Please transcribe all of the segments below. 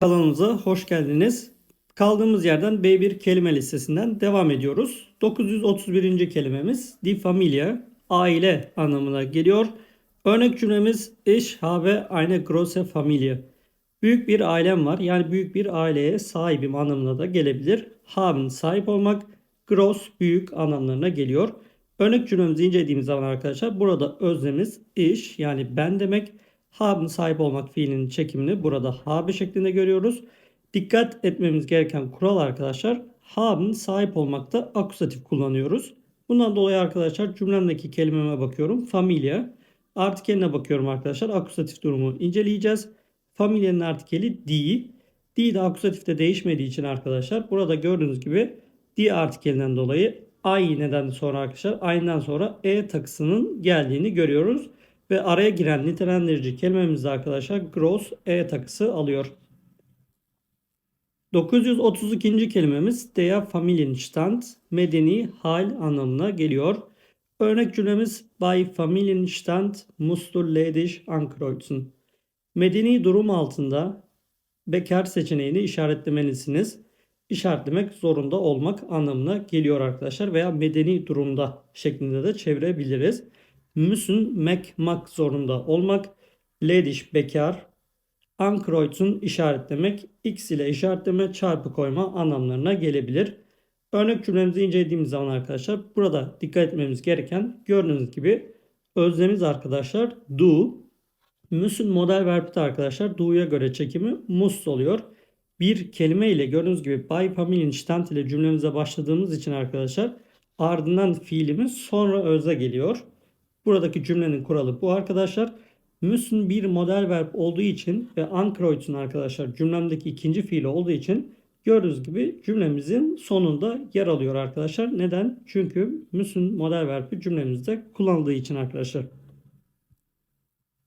Kanalımıza hoş geldiniz. Kaldığımız yerden B1 kelime listesinden devam ediyoruz. 931. kelimemiz die Familie, aile anlamına geliyor. Örnek cümlemiz Ich habe eine große Familie. Büyük bir ailem var. Yani büyük bir aileye sahibim anlamına da gelebilir. Haben sahip olmak, gross büyük anlamlarına geliyor. Örnek cümlemizi incelediğimiz zaman arkadaşlar burada öznemiz ich yani ben demek. Haben sahip olmak fiilinin çekimini burada habe şeklinde görüyoruz. Dikkat etmemiz gereken kural arkadaşlar haben sahip olmakta akusatif kullanıyoruz. Bundan dolayı arkadaşlar cümlemdeki kelimeme bakıyorum. Familia. Artikeline bakıyorum arkadaşlar. Akusatif durumu inceleyeceğiz. Familia'nın artikeli die. Die de akusatifte değişmediği için arkadaşlar burada gördüğünüz gibi die artikelinden dolayı ay neden sonra arkadaşlar ayından sonra e takısının geldiğini görüyoruz. Ve araya giren nitelendirici kelimemizde arkadaşlar gross e takısı alıyor. 932. kelimemiz der Familienstand medeni hal anlamına geliyor. Örnek cümlemiz bei Familienstand musst du ledig ankreuzen. Medeni durum altında bekar seçeneğini işaretlemelisiniz. İşaretlemek zorunda olmak anlamına geliyor arkadaşlar veya medeni durumda şeklinde de çevirebiliriz. Müssen mekmak zorunda olmak. Lediş bekar. Ankreuzen işaretlemek. X ile işaretleme çarpı koyma anlamlarına gelebilir. Örnek cümlemizi incelediğimiz zaman arkadaşlar burada dikkat etmemiz gereken gördüğünüz gibi özlemiz arkadaşlar do. Müssen model verbite arkadaşlar do'ya göre çekimi must oluyor. Bir kelime ile gördüğünüz gibi by familien stand ile cümlemize başladığımız için arkadaşlar ardından fiilimiz sonra özne geliyor. Buradaki cümlenin kuralı bu arkadaşlar. Müssen bir model verb olduğu için ve ankreuz'un arkadaşlar cümlemdeki ikinci fiili olduğu için gördüğünüz gibi cümlemizin sonunda yer alıyor arkadaşlar. Neden? Çünkü müssen model verbi cümlemizde kullanıldığı için arkadaşlar.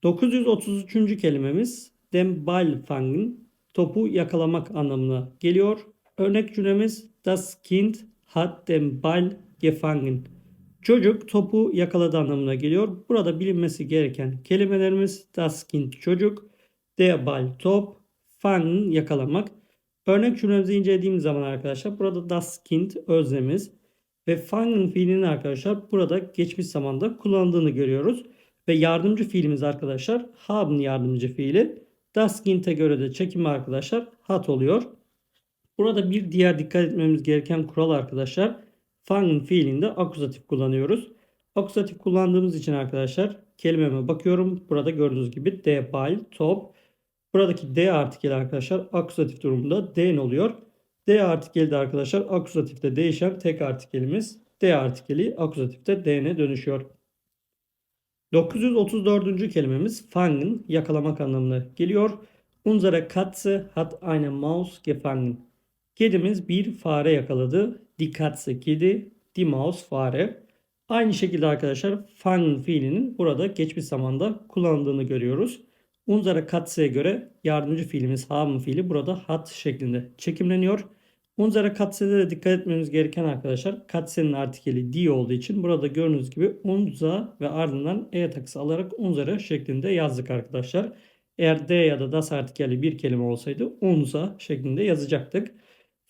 933. kelimemiz dem Ball fangen topu yakalamak anlamına geliyor. Örnek cümlemiz das Kind hat den Ball gefangen. Çocuk topu yakaladı anlamına geliyor. Burada bilinmesi gereken kelimelerimiz das Kind çocuk, der Ball top, fangen yakalamak. Örnek cümlemizi incelediğimiz zaman arkadaşlar burada das Kind özlemiz ve fangen fiilinin arkadaşlar burada geçmiş zamanda kullanıldığını görüyoruz. Ve yardımcı fiilimiz arkadaşlar haben yardımcı fiili. Das Kind'e göre de çekimi arkadaşlar hat oluyor. Burada bir diğer dikkat etmemiz gereken kural arkadaşlar fangen fiilinde akuzatif kullanıyoruz. Akuzatif kullandığımız için arkadaşlar kelimeme bakıyorum. Burada gördüğünüz gibi de bal, top. Buradaki D artikeli arkadaşlar akuzatif durumunda D oluyor. D artikeli de arkadaşlar akuzatifte değişen tek artikelimiz. D artikeli akuzatifte D'ne dönüşüyor. 934. kelimemiz fangen yakalamak anlamına geliyor. Unsere Katze hat eine Maus gefangen. Kedimiz bir fare yakaladı. Die Katze kedi, die Maus fare. Aynı şekilde arkadaşlar fangen fiilinin burada geçmiş zamanda kullanıldığını görüyoruz. Unsere Katze'ye göre yardımcı fiilimiz haben fiili burada hat şeklinde çekimleniyor. Unsere Katze'de de dikkat etmemiz gereken arkadaşlar Katze'nin artikeli die olduğu için burada gördüğünüz gibi unza ve ardından e takısı alarak unsere şeklinde yazdık arkadaşlar. Eğer d ya da das artikeli bir kelime olsaydı unza şeklinde yazacaktık.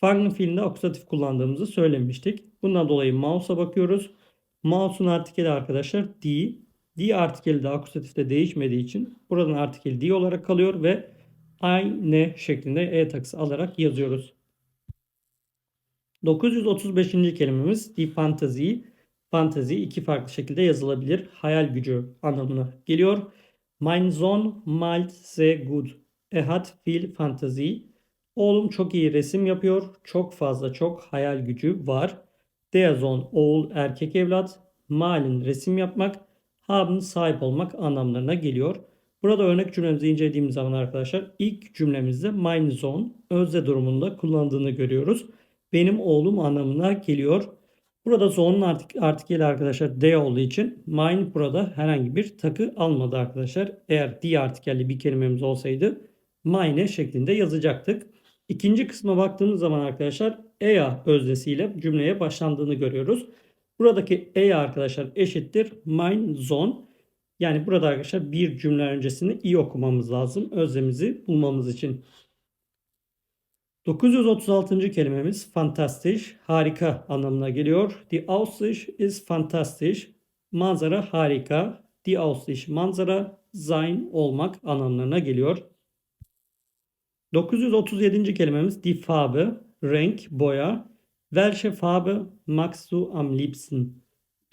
Fangen fiilinde akusatif kullandığımızı söylemiştik. Bundan dolayı mouse'a bakıyoruz. Mouse'un artikeli arkadaşlar die. Die artikeli de akusatifte değişmediği için buradan artikel die olarak kalıyor ve aynı şeklinde e takısı alarak yazıyoruz. 935. kelimemiz die Fantasie. Fantazi iki farklı şekilde yazılabilir. Hayal gücü anlamına geliyor. Mein Sohn malt sehr gut. Er hat viel Fantasie. Oğlum çok iyi resim yapıyor. Çok fazla çok hayal gücü var. Der Sohn oğul erkek evlat. Malin resim yapmak. Haben sahip olmak anlamlarına geliyor. Burada örnek cümlemizi incelediğimiz zaman arkadaşlar ilk cümlemizde mein Sohn özde durumunda kullandığını görüyoruz benim oğlum anlamına geliyor. Burada zonun artik artikeli arkadaşlar D olduğu için mine burada herhangi bir takı almadı arkadaşlar. Eğer D artikelli bir kelimemiz olsaydı mine şeklinde yazacaktık. İkinci kısma baktığımız zaman arkadaşlar ea öznesiyle cümleye başlandığını görüyoruz. Buradaki ea arkadaşlar eşittir mine zone. Yani burada arkadaşlar bir cümle öncesini iyi okumamız lazım. Özlemizi bulmamız için. 936. kelimemiz fantastisch, harika anlamına geliyor. Die Aussicht ist fantastisch. Manzara harika. Die Aussicht manzara, sein olmak anlamlarına geliyor. 937. kelimemiz die Farbe, renk, boya. Welche Farbe magst du am liebsten?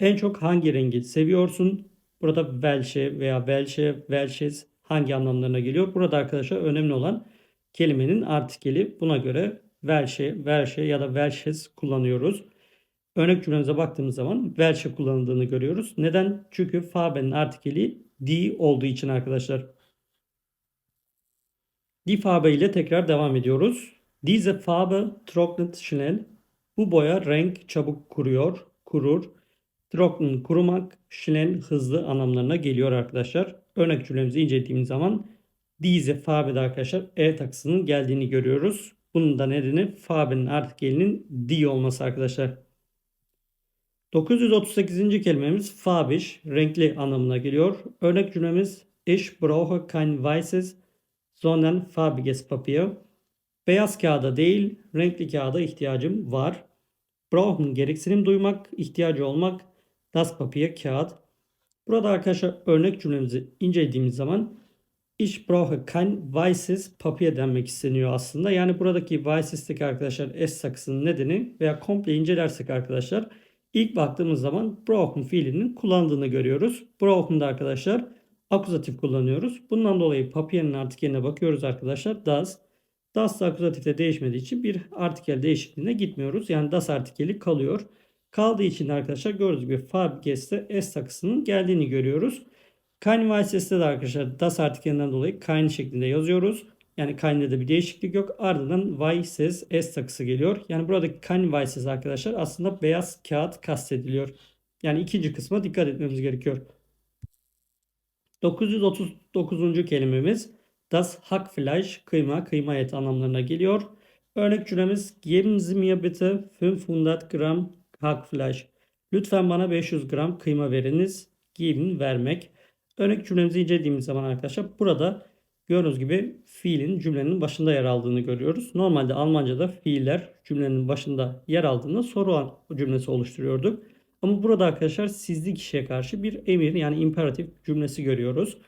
En çok hangi rengi seviyorsun? Burada welche veya welche, welches hangi anlamlarına geliyor? Burada arkadaşlar önemli olan kelimenin artikeli. Buna göre welche, welche ya da welches kullanıyoruz. Örnek cümlemize baktığımız zaman welche kullanıldığını görüyoruz. Neden? Çünkü Farbe'nin artikeli die olduğu için arkadaşlar. Die Farbe ile tekrar devam ediyoruz. Diese Farbe trocknet schnell. Bu boya renk çabuk kuruyor, kurur. Trocknen kurumak, schnell hızlı anlamlarına geliyor arkadaşlar. Örnek cümlemizi incelediğimiz zaman diese Farbe'de arkadaşlar e takısının geldiğini görüyoruz. Bunun da nedeni Farbe'nin artikelinin die olması arkadaşlar. 938. kelimemiz farbisch, renkli anlamına geliyor. Örnek cümlemiz Ich brauche kein weißes, sondern farbiges Papier. Beyaz kağıda değil, renkli kağıda ihtiyacım var. Brauchen gereksinim duymak, ihtiyacı olmak. Das Papier kağıt. Burada arkadaşlar örnek cümlemizi incelediğimiz zaman Ich brauche kein weißes Papier denmek isteniyor aslında. Yani buradaki weißes'teki arkadaşlar S sakısının nedeni veya komple incelersek arkadaşlar ilk baktığımız zaman brauchen fiilinin kullandığını görüyoruz. Brauchen'da arkadaşlar akuzatif kullanıyoruz. Bundan dolayı papier'in artikeline bakıyoruz arkadaşlar. Das. Das da akuzatifte değişmediği için bir artikel değişikliğine gitmiyoruz. Yani das artikeli kalıyor. Kaldığı için arkadaşlar gördüğünüz gibi Fabrikes'te S takısının geldiğini görüyoruz. Kein Weisses'te de arkadaşlar das artikelinden dolayı kein şeklinde yazıyoruz. Yani kein'de de bir değişiklik yok. Ardından Weisses S takısı geliyor. Yani buradaki kein Weisses arkadaşlar aslında beyaz kağıt kastediliyor. Yani ikinci kısma dikkat etmemiz gerekiyor. 939. kelimemiz das Hackfleisch, kıyma, kıyma et anlamlarına geliyor. Örnek cümlemiz Geben Sie mir bitte 500 gram Hackfleisch. Lütfen bana 500 gram kıyma veriniz. Geben vermek. Örnek cümlemizi incelediğimiz zaman arkadaşlar burada gördüğünüz gibi fiilin cümlenin başında yer aldığını görüyoruz. Normalde Almanca'da fiiller cümlenin başında yer aldığında soru cümlesi oluşturuyorduk. Ama burada arkadaşlar sizli kişiye karşı bir emir yani imperatif cümlesi görüyoruz.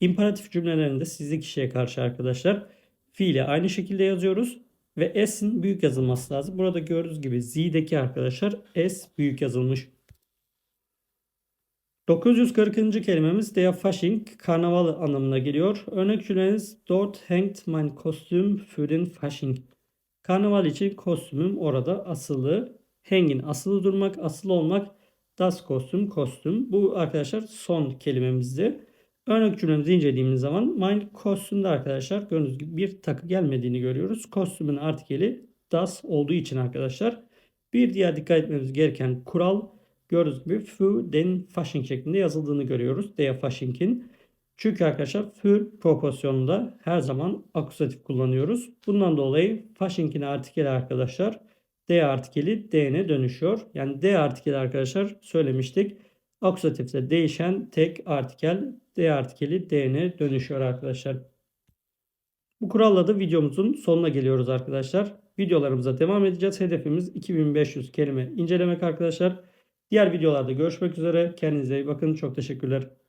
İmperatif cümlelerinde sizli kişiye karşı arkadaşlar fiili aynı şekilde yazıyoruz. Ve S'in büyük yazılması lazım. Burada gördüğünüz gibi Z'deki arkadaşlar S büyük yazılmış. 940. kelimemiz Der Fasching karnaval anlamına geliyor. Örnek cümleniz Dort hängt mein Kostüm für den Fasching. Karnaval için kostümüm orada asılı. Hangin asılı durmak, asılı olmak. Das kostüm, kostüm. Bu arkadaşlar son kelimemizdi. Örnek cümlemizi incelediğimiz zaman mein kostümde arkadaşlar gördüğünüz gibi bir takı gelmediğini görüyoruz. Kostümün artikeli das olduğu için arkadaşlar. Bir diğer dikkat etmemiz gereken kural gördüğünüz gibi für den Fasching şeklinde yazıldığını görüyoruz. Der Fasching'in. Çünkü arkadaşlar für proporsiyonunda her zaman akusatif kullanıyoruz. Bundan dolayı Fasching'in artikeli arkadaşlar D artikeli D'ne dönüşüyor. Yani D artikeli arkadaşlar söylemiştik. Akusatifte değişen tek artikel D artikeli D'ne dönüşüyor arkadaşlar. Bu kuralla da videomuzun sonuna geliyoruz arkadaşlar. Videolarımıza devam edeceğiz. Hedefimiz 2500 kelime incelemek arkadaşlar. Diğer videolarda görüşmek üzere. Kendinize iyi bakın. Çok teşekkürler.